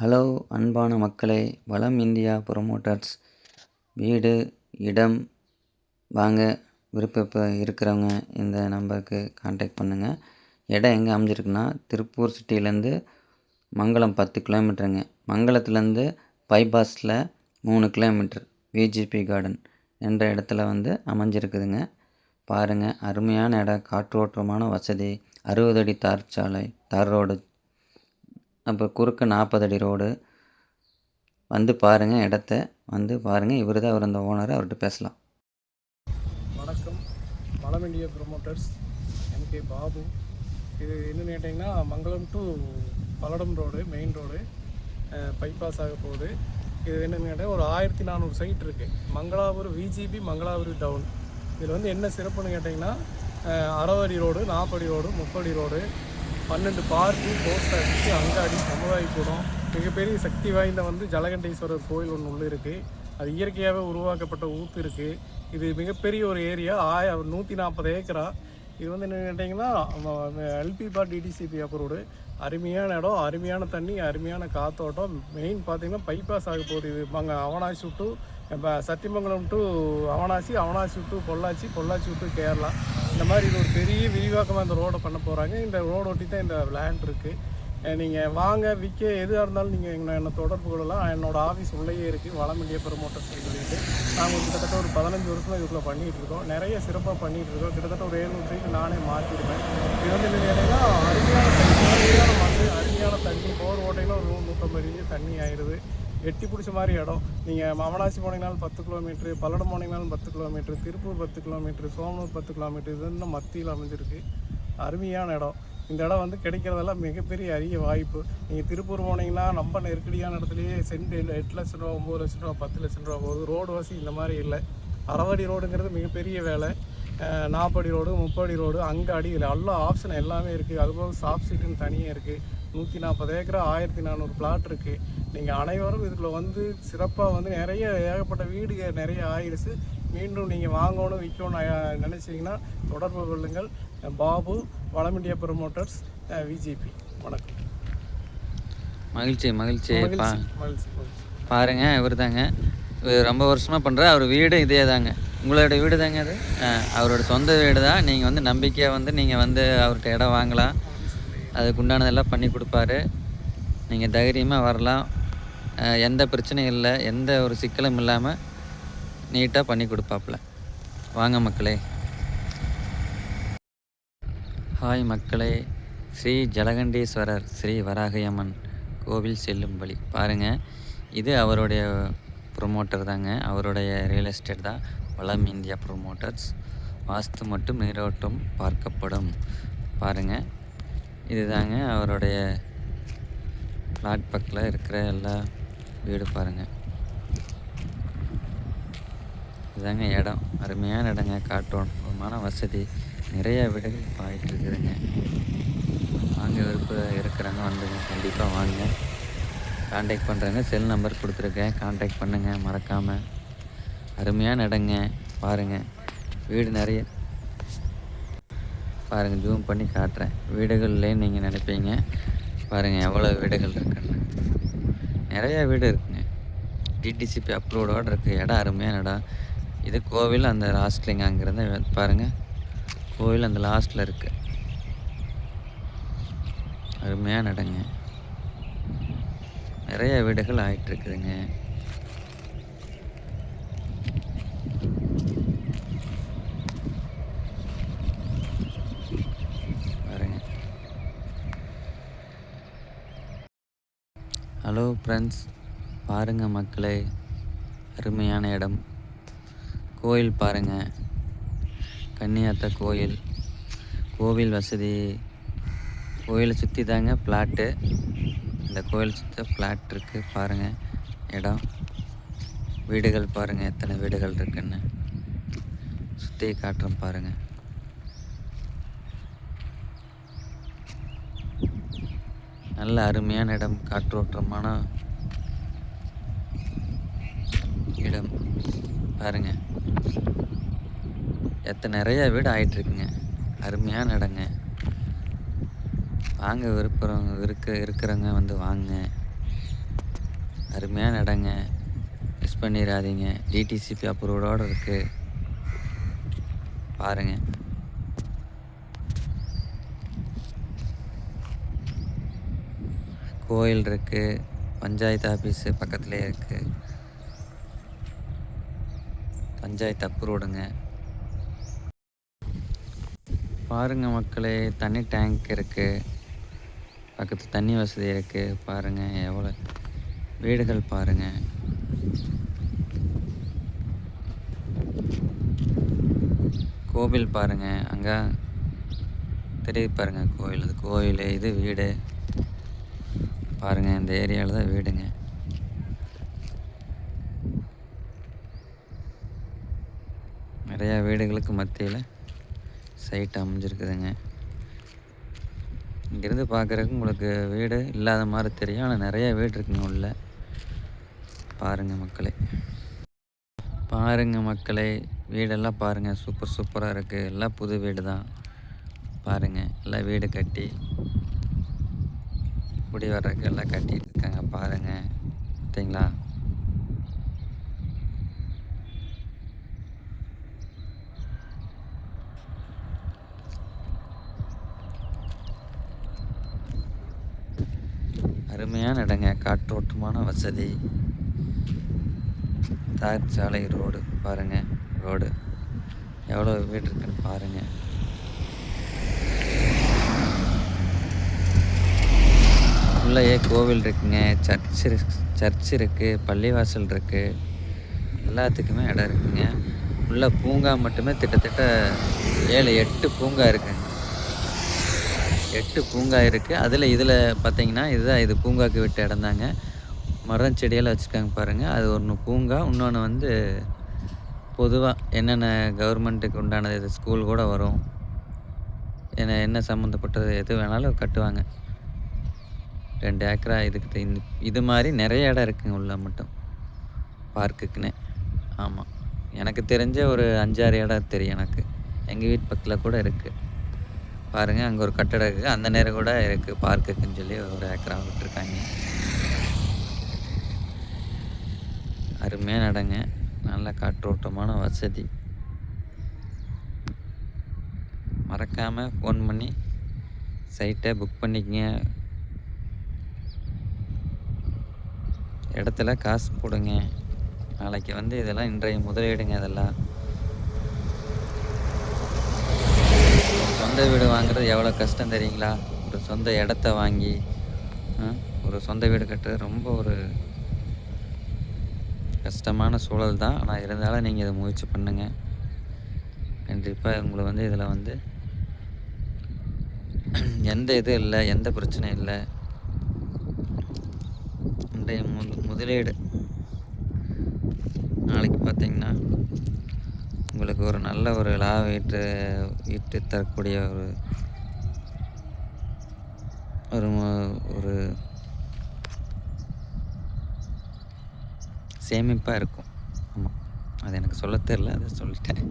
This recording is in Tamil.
ஹலோ அன்பான மக்களே. வளம் இந்தியா ப்ரொமோட்டர்ஸ். வீடு இடம். வாங்க. விருப்ப இருக்கிறவங்க இந்த நம்பருக்கு காண்டாக்ட் பண்ணுங்கள் இடம் எங்கே அமைஞ்சிருக்குன்னா திருப்பூர் சிட்டிலேருந்து மங்களம் பத்து கிலோமீட்டருங்க. மங்களத்துலேருந்து பைபாஸில் மூணு கிலோமீட்டர். விஜிபி கார்டன் என்ற இடத்துல வந்து அமைஞ்சிருக்குதுங்க. பாருங்கள் அருமையான இடம். காற்றோட்டமான வசதி. அறுபது அடி தார் சாலை தார் ரோடு அப்போ குறுக்க நாற்பது அடி ரோடு. வந்து பாருங்கள் இடத்த. வந்து பாருங்கள் இவர் தான் அவர் அந்த ஓனர் அவர்கிட்ட பேசலாம். வணக்கம். Malam India promoters MK Babu. இது என்னன்னு கேட்டிங்கன்னா Mangalam to Palladam road main road bypass ஆக போகுது. இது என்னென்னு கேட்டால் ஒரு ஆயிரத்தி நானூறு சைட் இருக்குது மங்களாபுரம் விஜிபி மங்களாபுரம் டவுன் இதில் வந்து என்ன சிறப்புன்னு கேட்டிங்கன்னா அறவடி ரோடு நாற்படி ரோடு முப்படி ரோடு. பன்னெண்டு பார்க்கு போஸ்ட் ஆஃபீஸ் அங்காடி சமுதாயக்கூடம் மிகப்பெரிய சக்தி வாய்ந்த வந்து ஜலகண்டேஸ்வரர் கோயில் ஒன்று உள்ளே இருக்குது அது இயற்கையாகவே உருவாக்கப்பட்ட ஊத்து இருக்குது இது மிகப்பெரிய ஒரு ஏரியா ஆய நூற்றி நாற்பது ஏக்கரா. இது வந்து என்ன கேட்டிங்கன்னா எல்பி பார் டிடிசிபி அப்ரூவ்டு அருமையான இடம் அருமையான தண்ணி அருமையான காத்தோட்டம். மெயின் பார்த்திங்கன்னா பைபாஸ் ஆக போகுது. இது அங்கே Avinashi to Sathyamangalam to Avinashi Avinashi to Pollachi Pollachi to Kerala. இந்த மாதிரி இது ஒரு பெரிய விரிவாக்கமாக இந்த ரோடை பண்ண போகிறாங்க இந்த ரோடு ஒட்டி தான் இந்த லேண்ட் இருக்குது நீங்கள் வாங்க விற்க எதுவாக இருந்தாலும் நீங்கள் என்னை தொடர்பு கொள்ளலாம். என்னோடய ஆஃபீஸ் உள்ளேயே இருக்குது வளம் இந்தியா சொல்லிட்டு நாங்கள் கிட்டத்தட்ட ஒரு பதினஞ்சு வருஷமாக இதுக்குள்ளே பண்ணிகிட்டு இருக்கோம். நிறைய சிறப்பாக பண்ணிகிட்டு இருக்கோம். கிட்டத்தட்ட ஒரு ஏழ்நூறு சைட்டு நானே மாற்றிடுவேன் இது வந்து என்னன்னா அருமையான தண்ணி அருமையான மண் அருமையான தண்ணி. போர் ஓட்டையில் ஒரு நூறு நூற்றம்பது தண்ணி ஆயிடுது. எட்டி பிடிச்ச மாதிரி இடம். நீங்கள் மவனாசி போனீங்கனாலும் பத்து கிலோமீட்ரு பல்லடம் போனீங்கனாலும் பத்து கிலோமீட்ரு திருப்பூர் பத்து கிலோமீட்ரு சோமனூர் பத்து கிலோமீட்டர் இது இன்னும் மத்தியில் அமைஞ்சிருக்கு. அருமையான இடம். இந்த இடம் வந்து கிடைக்கிறதெல்லாம் மிகப்பெரிய அரிய வாய்ப்பு. நீங்கள் திருப்பூர் போனீங்கன்னா ரொம்ப நெருக்கடியான இடத்துலையே சென்ட் எட்டு லட்சம் லட்ச ரூபா ஒம்பது லட்ச ரூபா பத்து லட்ச ரூபா போகுது. ரோடு வசதி இந்த மாதிரி இல்லை. அறவடி ரோடுங்கிறது மிகப்பெரிய வேலை. நாற்படி ரோடு முப்படி ரோடு அங்கே அடியில் எல்லா ஆப்ஷன் எல்லாமே இருக்குது அதுபோக சாஃப்ட் சீட்டுன்னு தனியாக இருக்குது நூற்றி நாற்பது ஏக்கரா ஆயிரத்தி நானூறு பிளாட் இருக்குது நீங்கள் அனைவரும் இதுக்குள்ள வந்து சிறப்பாக வந்து நிறைய ஏகப்பட்ட வீடு நிறைய ஆயிடுச்சு மீண்டும் நீங்கள் வாங்கணும் விற்கணும் நினச்சிங்கன்னா தொடர்பு கொள்ளுங்கள். பாபு வளம் இந்தியா ப்ரமோட்டர்ஸ் விஜிபி வணக்கம். மகிழ்ச்சி மகிழ்ச்சி. மகிழ்ச்சி பாருங்க இவர் தாங்க ரொம்ப வருஷமாக பண்ணுற அவர் வீடு இதே தாங்க உங்களோட வீடு தாங்க அது அவரோட சொந்த வீடு தான் நீங்கள் வந்து நம்பிக்கையாக வந்து நீங்கள் வந்து அவர்கிட்ட இடம் வாங்கலாம். அதுக்கு உண்டானதெல்லாம் பண்ணி கொடுப்பாரு. நீங்கள் தைரியமாக வரலாம். எந்த பிரச்சனையும் இல்லை. எந்த ஒரு சிக்கலும் இல்லாமல் நீட்டாக பண்ணி கொடுப்பாப்புல. வாங்க மக்களே. ஹாய் மக்களே. ஸ்ரீ ஜலகண்டீஸ்வரர் ஸ்ரீ வராகையம்மன் கோவில் செல்லும் வழி பாருங்கள் இது அவருடைய ப்ரொமோட்டர் தாங்க. அவருடைய ரியல் எஸ்டேட் தான். வளம் இந்தியா ப்ரொமோட்டர்ஸ் வாஸ்து மட்டும் நீரோட்டம் பார்க்கப்படும். பாருங்கள் இதுதாங்க அவருடைய பிளாட் பக்கில் இருக்கிற எல்லா வீடு பாருங்கள் இதாங்க இடம். அருமையான இடங்க காற்றோட்டமான வசதி. நிறைய வீடுகள் பாயிட்டு இருக்குதுங்க வாங்க விருப்பம் இருக்கிறாங்க வந்துங்க கண்டிப்பாக வாங்க. காண்டாக்ட் பண்ணுறேங்க செல் நம்பர் கொடுத்துருக்கேன். காண்டாக்ட் பண்ணுங்கள் மறக்காமல் அருமையான இடங்க. பாருங்கள் வீடு நிறைய பாருங்கள் ஜூம் பண்ணி காட்டுறேன். வீடுகள்லே நீங்கள் நினைப்பீங்க பாருங்கள் எவ்வளோ வீடுகள் இருக்குன்னு. நிறையா வீடு இருக்குங்க. டிடிசிபி அப்ரூவோடு இருக்குது இடம் அருமையான இடம் இது கோவில் அந்த லாஸ்ட்லிங்க அங்கேருந்து பாருங்கள் கோவில் அந்த லாஸ்ட்டில் இருக்குது அருமையான இடங்க. நிறைய வீடுகள் ஆகிட்டுருக்குதுங்க இருக்குதுங்க பாருங்க ஹலோ ஃப்ரெண்ட்ஸ் பாருங்கள் மக்களே அருமையான இடம். கோயில் பாருங்கள் கன்னியாத்த கோயில். கோவில் வசதி. கோயிலை சுற்றி தாங்க ஃப்ளாட்டு இந்த கோயில் சுற்றி ஃப்ளாட் இருக்குது பாருங்கள் இடம். வீடுகள் பாருங்கள் எத்தனை வீடுகள் இருக்குன்னு. சுற்றி காட்டுறோம் பாருங்கள் நல்ல அருமையான இடம் காற்றோட்டமான இடம் பாருங்க. எத்தனை நிறையா வீடு ஆயிட்டுருக்குங்க. அருமையான இடங்க. வாங்க விருப்பறவங்க இருக்க இருக்கிறவங்க வந்து வாங்க. அருமையான இடங்க. மிஸ் பண்ணிடாதீங்க டிடிசிபி அப்ரூவோடு இருக்குது பாருங்கள் கோயில் இருக்குது பஞ்சாயத்து ஆஃபீஸு பக்கத்துலேயே இருக்குது பஞ்சாயத்து அப்ரூவ்டுங்க. பாருங்கள் மக்களே தண்ணி டேங்க் இருக்குது பக்கத்து தண்ணி வசதி இருக்குது பாருங்கள் எவ்வளோ வீடுகள் பாருங்கள் கோவில் பாருங்கள் அங்கே தெரியுது பாருங்கள் கோயில் அது கோயில் இது வீடு. பாருங்கள் இந்த ஏரியாவில் தான் வீடுங்க. நிறையா வீடுகளுக்கு மத்தியில் சைட் அமைஞ்சிருக்குதுங்க. இங்கேருந்து பார்க்குறதுக்கு உங்களுக்கு வீடு இல்லாத மாதிரி தெரியும். ஆனால் நிறைய வீடு இருக்குங்க உள்ள. பாருங்கள் மக்களே. பாருங்கள் மக்களே வீடெல்லாம் பாருங்கள் சூப்பர் சூப்பராக இருக்குது எல்லாம் புது வீடு தான் பாருங்கள் எல்லாம் வீடு கட்டி குடி வர்றதுக்கு எல்லாம் கட்டிகிட்டு இருக்காங்க. பாருங்கள் சரிங்களா? அருமையான இடங்க காற்றோட்டமான வசதி. தார் சாலை ரோடு பாருங்கள் ரோடு. எவ்வளோ வீடு இருக்குன்னு பாருங்கள் உள்ளேயே கோவில் இருக்குங்க சர்ச் சர்ச் இருக்குது பள்ளிவாசல் இருக்குது எல்லாத்துக்குமே இடம் இருக்குங்க. உள்ள பூங்கா மட்டுமே கிட்டத்தட்ட ஏழு எட்டு பூங்கா இருக்குங்க. எட்டு பூங்கா இருக்குது அதில் இதில் பார்த்தீங்கன்னா இதுதான் இது பூங்காக்கு விட்ட இடம் தாங்க மரம் செடியெல்லாம் வச்சுருக்காங்க பாருங்கள் அது ஒன்று பூங்கா இன்னொன்று வந்து பொதுவாக என்னென்ன கவர்மெண்ட்டுக்கு உண்டானது இது ஸ்கூல் கூட வரும். என்ன என்ன சம்மந்தப்பட்டது எது வேணாலும் கட்டுவாங்க. ரெண்டு ஏக்கரா இதுக்கு இது மாதிரி நிறைய இடம் இருக்குங்க உள்ள மட்டும். பார்க்குக்குன்னு. ஆமாம் எனக்கு தெரிஞ்ச ஒரு அஞ்சாறு இடம் தெரியும் எனக்கு. எங்கள் வீட்டு பக்கத்தில் கூட இருக்குது பாருங்கள் அங்கே ஒரு கட்டடம் இருக்குது அந்த நேரம் கூட இருக்குது பார்க்குக்குன்னு சொல்லி ஒரு ஏக்கரா விட்டுருக்காங்க. அருமையான இடங்க. நல்ல காற்றோட்டமான வசதி. மறக்காமல் ஃபோன் பண்ணி சைட்டை புக் பண்ணிக்கங்க. இடத்துல காசு போடுங்க. நாளைக்கு வந்து இதெல்லாம் இன்றைய முதலீடுங்க இதெல்லாம் ஒரு சொந்த வீடு வாங்குறது எவ்வளோ கஷ்டம் தெரியுங்களா? ஒரு சொந்த இடத்த வாங்கி ஒரு சொந்த வீடு கட்டுறது ரொம்ப ஒரு கஷ்டமான சூழல் தான். ஆனால் இருந்தாலும் நீங்கள் இதை முயற்சி பண்ணுங்கள் கண்டிப்பாக உங்களை வந்து இதில் வந்து எந்த இது இல்லை எந்த பிரச்சனையும் இல்லை. இன்றைய முதலீடு. நாளைக்கு பார்த்தீங்கன்னா உங்களுக்கு ஒரு நல்ல ஒரு லாபம் ஈட்டு ஈட்டு தரக்கூடிய ஒரு ஒரு ஒரு சேமிப்பாக இருக்கும். ஆமாம் அது எனக்கு சொல்ல தெரில அதை சொல்லிட்டேன்.